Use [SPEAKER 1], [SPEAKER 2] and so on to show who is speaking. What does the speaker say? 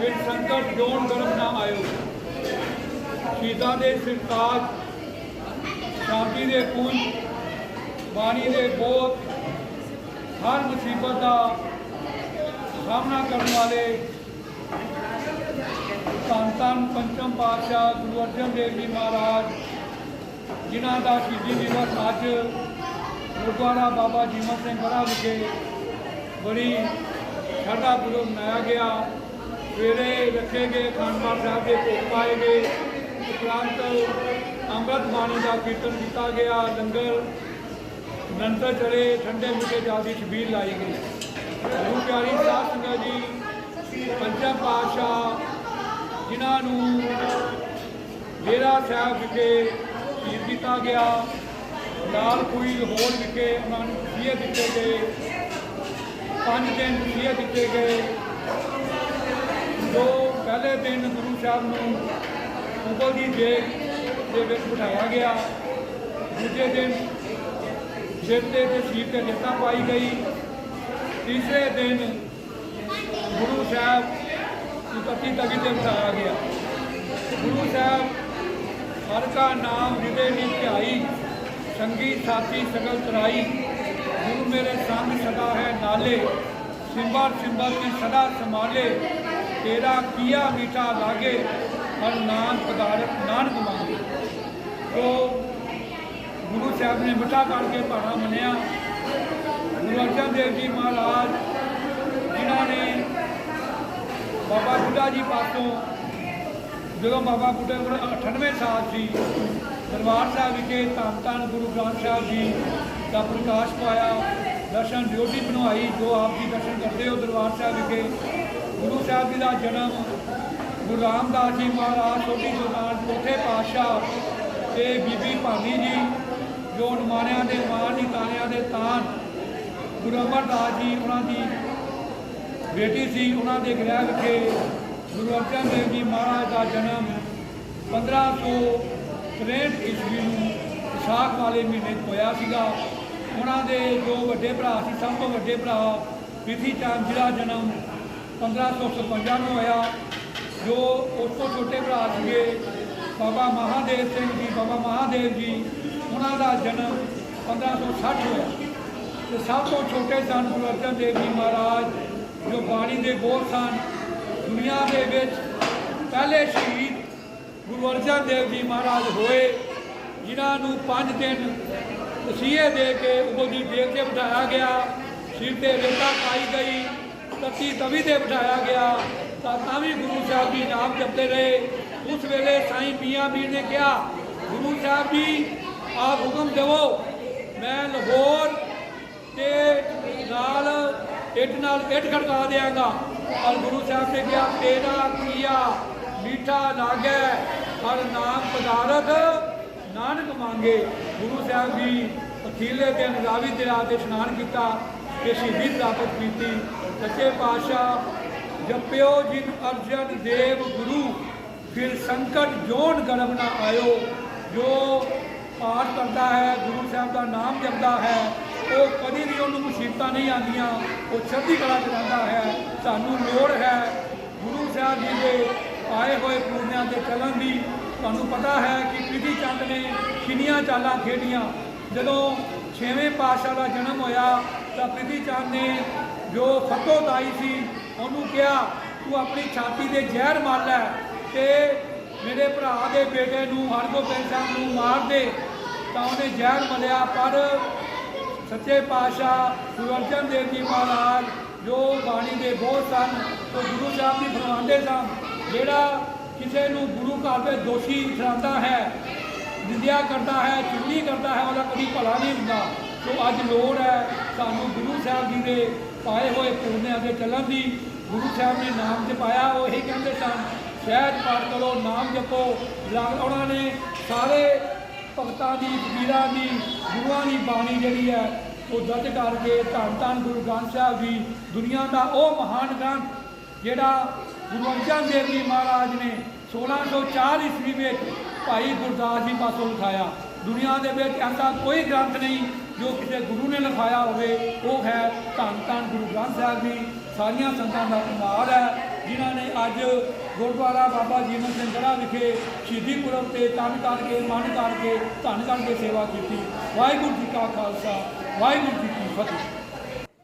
[SPEAKER 1] ਫਿਰ ਸੰਕਟ ਜੋਨ ਗਰਮ ਨਾ ਆਇਓ। ਸ਼ਹੀਦਾਂ ਦੇ ਸਿਰਤਾਜ, ਸ਼ਾਂਤੀ ਦੇ ਪੁੰਜ, ਬਾਣੀ ਦੇ ਬੋਧ, ਹਰ ਮੁਸੀਬਤ ਦਾ ਸਾਹਮਣਾ ਕਰਨ ਵਾਲੇ ਧੰਨ ਧੰਨ ਪੰਚਮ ਪਾਤਸ਼ਾਹ ਗੁਰੂ ਅਰਜਨ ਦੇਵ ਜੀ ਮਹਾਰਾਜ, ਜਿਨ੍ਹਾਂ ਦਾ ਸ਼ਹੀਦੀ ਦਿਵਸ ਅੱਜ ਗੁਰਦੁਆਰਾ ਬਾਬਾ ਜੀਵਨ ਸਿੰਘ ਬੜਾ ਵਿਖੇ ਬੜੀ ਸ਼ਰਧਾ ਪੂਰਵਕ ਮਨਾਇਆ ਗਿਆ। ਸਵੇਰੇ ਰੱਖੇ ਗਏ ਅਖੰਡ ਸਾਹਿਬ ਦੇ ਭੋਗ ਪਾਏ ਗਏ ਉਪਰੰਤ ਅੰਮ੍ਰਿਤ ਬਾਣੀ ਦਾ ਕੀਰਤਨ ਕੀਤਾ ਗਿਆ। ਲੰਗਰ ਨੰਤਰ ਚਲੇ ਠੰਡੇ ਮਿੱਠੇ ਜਲ ਦੀ ਛਬੀਲ ਲਾਈ ਗਈ। ਗੁਰੂ ਪਿਆਰੀ ਸਾਧ ਸੰਗਤ ਜੀ ਪੰਚਮ ਪਾਤਸ਼ਾਹ, ਜਿਨ੍ਹਾਂ ਨੂੰ ਡੇਰਾ ਸਾਹਿਬ ਵਿਖੇ ਸ਼ਹੀਦ ਕੀਤਾ ਗਿਆ। ਲਾਲ ਕੋਈ ਲਾਹੌਰ ਵਿਖੇ ਉਹਨਾਂ ਨੂੰ ਤਸੀਹੇ ਦਿੱਤੇ ਗਏ। ਪੰਜ ਦਿਨ ਤਸੀਹੇ ਦਿੱਤੇ ਗਏ। ਜੋ ਪਹਿਲੇ ਦਿਨ ਗੁਰੂ ਸਾਹਿਬ ਨੂੰ ਉਪਲ ਦੀ ਦੇਗ ਦੇ ਵਿੱਚ ਬਿਠਾਇਆ ਗਿਆ। ਦੂਜੇ ਦਿਨ ਸਿਰ ਤੇ ਤਸ਼ਰੀਫ ਤੇ ਜੱਤਾ ਪਾਈ ਗਈ। ਤੀਸਰੇ ਦਿਨ ਗੁਰੂ ਸਾਹਿਬ ਨੂੰ ਤਤੀ ਤਗੀ ਤੇ ਬਿਠਾਇਆ ਗਿਆ। ਗੁਰੂ ਸਾਹਿਬ ਹਰ ਕਾ ਨਾਮ ਹਿਰਦੇ ਵਿੱਚ ਧਿਆਈ, ਸੰਗੀ ਸਾਥੀ ਸਗਲ ਤਰਾਈ, ਗੁਰੂ ਮੇਰੇ ਸੰਗ ਸਦਾ ਹੈ ਨਾਲੇ ਸਿੰਬਰ ਸਿੰਬਰ ਕੀ ਸਦਾ ਸੰਭਾਲੇ। ਤੇਰਾ ਕੀਆ ਮੀਠਾ ਲਾਗੇ ਹਰ ਨਾਮ ਪਦਾਰਥ ਨਾਨਕ ਮੰਗੇ ਤੋ ਗੁਰੂ ਸਾਹਿਬ ਨੇ ਮਿੱਠਾ ਕਰਕੇ ਭਾਣਾ ਮੰਨਿਆ। ਗੁਰੂ ਅਰਜਨ ਦੇਵ ਜੀ ਮਹਾਰਾਜ, ਜਿਨ੍ਹਾਂ ਨੇ ਬਾਬਾ ਬੁੱਢਾ ਜੀ ਪਾਸੋਂ ਜਦੋਂ ਬਾਬਾ ਬੁੱਢਾ ਕੋਲ 98 ਸਾਲ ਸੀ, ਦਰਬਾਰ ਸਾਹਿਬ ਵਿਖੇ ਧੰਨ ਧੰਨ ਗੁਰੂ ਗ੍ਰੰਥ ਸਾਹਿਬ ਜੀ ਦਾ ਪ੍ਰਕਾਸ਼ ਪਾਇਆ। ਦਰਸ਼ਨ ਡਿਊਟੀ ਬਣਵਾਈ, ਜੋ ਆਪ ਜੀ ਦਰਸ਼ਨ ਕਰਦੇ ਹੋ ਦਰਬਾਰ ਸਾਹਿਬ ਵਿਖੇ। ਗੁਰੂ ਸਾਹਿਬ ਜੀ ਦਾ ਜਨਮ ਗੁਰੂ ਰਾਮਦਾਸ ਜੀ ਮਹਾਰਾਜ ਛੋਟੀ ਦੁਕਾਨ ਚੌਥੇ ਪਾਤਸ਼ਾਹ ਤੇ ਬੀਬੀ ਭਾਨੀ ਜੀ, ਜੋ ਨਮਾਨਿਆਂ ਦੇ ਮਾਨ ਨਹੀਂ ਤਾਨਿਆਂ ਦੇ ਤਾਨ ਗੁਰੂ ਅਮਰਦਾਸ ਜੀ, ਉਹਨਾਂ ਦੀ ਬੇਟੀ ਸੀ, ਉਹਨਾਂ ਦੇ ਗ੍ਰਹਿ ਵਿਖੇ ਗੁਰੂ ਅਰਜਨ ਦੇਵ ਜੀ ਮਹਾਰਾਜ ਦਾ ਜਨਮ 1563 ਈਸਵੀ ਨੂੰ ਵਿਸਾਖ ਵਾਲੇ ਮਹੀਨੇ 'ਚ ਹੋਇਆ ਸੀਗਾ। ਉਹਨਾਂ ਦੇ ਜੋ ਵੱਡੇ ਭਰਾ ਸੀ, ਸਭ ਤੋਂ ਵੱਡੇ ਭਰਾ ਪ੍ਰਿਥੀ ਚੰਦ ਜੀ ਦਾ ਜਨਮ 1556 ਨੂੰ ਹੋਇਆ, ਜੋ ਉਸ ਤੋਂ ਛੋਟੇ ਭਰਾ ਸੀਗੇ, ਬਾਬਾ ਮਹਾਦੇਵ ਸਿੰਘ ਜੀ, ਬਾਬਾ ਮਹਾਦੇਵ ਜੀ, ਉਹਨਾਂ ਦਾ ਜਨਮ 1560 ਹੋਇਆ। ਤੇ ਸਭ ਤੋਂ ਛੋਟੇ ਸਨ ਗੁਰੂ ਅਰਜਨ ਦੇਵ ਜੀ ਮਹਾਰਾਜ, ਜੋ ਬਾਣੀ ਦੇ ਬੋਲ ਸਨ। ਦੁਨੀਆ ਦੇ ਵਿੱਚ ਪਹਿਲੇ ਸ਼ਹੀਦ ਗੁਰੂ ਅਰਜਨ ਦੇਵ ਜੀ ਮਹਾਰਾਜ ਹੋਏ, ਜਿਨ੍ਹਾਂ ਨੂੰ 5 ਦਿਨ ਤਸੀਹੇ ਦੇ ਕੇ ਉਹਦੀ ਦੇਖ 'ਤੇ ਬਿਠਾਇਆ ਗਿਆ। ਸਿਰ ਤੇ ਰੇਤਾ ਪਾਈ ਗਈ, ਤਤੀ ਤਵੀ ਤੇ ਬਿਠਾਇਆ ਗਿਆ। ਤਾਂ ਤਾਂ ਵੀ ਗੁਰੂ ਸਾਹਿਬ ਜੀ ਨਾਮ ਜਪਦੇ ਰਹੇ। ਉਸ ਵੇਲੇ ਸਾਈਂ ਮੀਆਂ ਮੀਰ ਨੇ ਕਿਹਾ, ਗੁਰੂ ਸਾਹਿਬ ਜੀ, ਆਪ ਹੁਕਮ ਦੇਵੋ। ਮੈਂ ਲਾਹੌਰ ਤੇ ਨਾਲ ਇੱਟ ਨਾਲ ਇੱਟ ਖੜਕਾ ਦਿਆਂਗਾ। ਔਰ ਗੁਰੂ ਸਾਹਿਬ ਨੇ ਕਿਹਾ, ਤੇਰਾ ਕੀਆ ਮੀਠਾ ਨਾਗੈ ਔਰ ਨਾਮ ਪਦਾਰਥ ਨਾਨਕ ਮੰਗੇ, ਗੁਰੂ ਸਾਹਿਬ ਜੀ ਅਖੀਲੇ ਦਿਨ ਰਾਵੀ ਦਰਿਆ ਕੇ ਇਸ਼ਨਾਨ ਕੀਤਾ ਤੇ ਸ਼ਹੀਦੀ ਪ੍ਰਾਪਤ ਕੀਤੀ। ਸੱਚੇ ਪਾਤਸ਼ਾਹ, ਜਪਿਓ ਜਿਨ ਅਰਜਨ ਦੇਵ ਗੁਰੂ, ਫਿਰ ਸੰਕਟ ਜੋਨ ਗਰਭ ਨਾ ਆਇਓ। ਜੋ ਪਾਠ ਕਰਦਾ ਹੈ, ਗੁਰੂ ਸਾਹਿਬ ਦਾ ਨਾਮ ਜਪਦਾ ਹੈ, ਉਹ ਕਦੀ ਵੀ ਉਹਨੂੰ ਮੁਸੀਬਤਾਂ ਨਹੀਂ ਆਉਂਦੀਆਂ। ਉਹ ਚੜ੍ਹਦੀ ਕਲਾ ਚ ਹੈ, ਸਾਨੂੰ ਲੋੜ ਹੈ ਗੁਰੂ ਸਾਹਿਬ ਜੀ ਦੇ ਆਏ ਹੋਏ ਪੂਰਨਿਆਂ ਤੇ ਕਲਮ ਦੀ। ਤੁਹਾਨੂੰ ਪਤਾ ਹੈ ਕਿ ਪ੍ਰਿਥੀ ਚੰਦ ਨੇ ਕਿੰਨੀਆਂ ਚਾਲਾਂ ਖੇਡੀਆਂ। ਜਦੋਂ ਛੇਵੇਂ ਪਾਤਸ਼ਾਹ ਦਾ ਜਨਮ ਹੋਇਆ, ਤਾਂ ਪ੍ਰਿਥੀ ਚੰਦ ਨੇ ਜੋ ਫਤੋਦਾਈ ਸੀ, ਉਹਨੂੰ ਕਿਹਾ, ਤੂੰ ਆਪਣੀ ਛਾਤੀ ਤੇ ਜ਼ਹਿਰ ਮਾਰ ਲੈ ਤੇ ਮੇਰੇ ਭਰਾ ਦੇ ਬੇਟੇ ਨੂੰ ਹਰਗੋਬਿੰਦ ਸਿੰਘ ਨੂੰ ਮਾਰ ਦੇ। ਤਾਂ ਉਹਨੇ ਜ਼ਹਿਰ ਮਲਿਆ ਪਰ ਸੱਚੇ ਪਾਤਸ਼ਾਹ ਗੁਰੂ ਅਰਜਨ ਦੇਵ ਜੀ ਮਹਾਰਾਜ, ਜੋ ਬਾਣੀ ਦੇ ਬਹੁਤ ਸਨ, ਉਹ ਗੁਰੂ ਸਾਹਿਬ ਦੀ ਫਰਮਾਉਂਦੇ ਸਨ, ਜਿਹੜਾ ਕਿਸੇ ਨੂੰ ਗੁਰੂ ਘਰ ਦੇ ਦੋਸ਼ੀ ਠਹਿਰਾਉਂਦਾ ਹੈ, ਨਿੰਦਿਆ ਕਰਦਾ ਹੈ, ਚੁਗਲੀ ਕਰਦਾ ਹੈ, ਉਹਦਾ ਕਦੀ ਭਲਾ ਨਹੀਂ ਹੁੰਦਾ। ਸੋ ਅੱਜ ਲੋੜ ਹੈ ਸਾਨੂੰ ਗੁਰੂ ਸਾਹਿਬ ਜੀ ਦੇ ਪਾਏ ਹੋਏ ਪੂਰਨਿਆਂ ਦੇ ਚੱਲਣ ਦੀ। ਗੁਰੂ ਸਾਹਿਬ ਨੇ ਨਾਮ ਜਪਾਇਆ, ਉਹ ਇਹ ਕਹਿੰਦੇ ਸਨ ਸਹਿਜ ਪਾਠ ਕਰੋ, ਨਾਮ ਜਪੋ। ਉਹਨਾਂ ਨੇ ਸਾਰੇ ਭਗਤਾਂ ਦੀ ਵੀਰਾਂ ਦੀ, ਗੁਰੂਆਂ ਦੀ ਬਾਣੀ ਜਿਹੜੀ ਹੈ, ਉਹ ਦਰਜ ਕਰਕੇ ਧੰਨ ਧੰਨ ਗੁਰੂ ਗ੍ਰੰਥ ਸਾਹਿਬ ਜੀ, ਦੁਨੀਆ ਦਾ ਉਹ ਮਹਾਨ ਗ੍ਰੰਥ ਜਿਹੜਾ ਗੁਰੂ ਅਰਜਨ ਦੇਵ ਜੀ ਮਹਾਰਾਜ ਨੇ 1604 ਈਸਵੀ ਵਿੱਚ ਭਾਈ ਗੁਰਦਾਸ ਜੀ ਪਾਸੋਂ ਲਿਖਾਇਆ। ਦੁਨੀਆ ਦੇ ਵਿੱਚ ਐਸਾ ਕੋਈ ਗ੍ਰੰਥ ਨਹੀਂ ਜੋ ਕਿਸੇ ਗੁਰੂ ਨੇ ਲਿਖਾਇਆ ਹੋਵੇ। ਉਹ ਹੈ ਧੰਨ ਧੰਨ ਗੁਰੂ ਗ੍ਰੰਥ ਸਾਹਿਬ ਜੀ। ਸਾਰੀਆਂ ਸੰਤਾਂ ਦਾ ਕਮਾਲ ਹੈ, ਜਿਨ੍ਹਾਂ ਨੇ ਅੱਜ ਗੁਰਦੁਆਰਾ ਬਾਬਾ ਜੀਵਨ ਸਿੰਘ ਗੜਾ ਵਿਖੇ ਸ਼ਹੀਦੀ ਪੁਰਬ ਤੇ ਤਨ ਕਰਕੇ, ਮਨ ਕਰਕੇ, ਧੰਨ ਕਰਕੇ ਸੇਵਾ ਕੀਤੀ। ਵਾਹਿਗੁਰੂ ਜੀ ਕਾ ਖਾਲਸਾ, ਵਾਹਿਗੁਰੂ ਜੀ ਕੀ ਫਤਿਹ।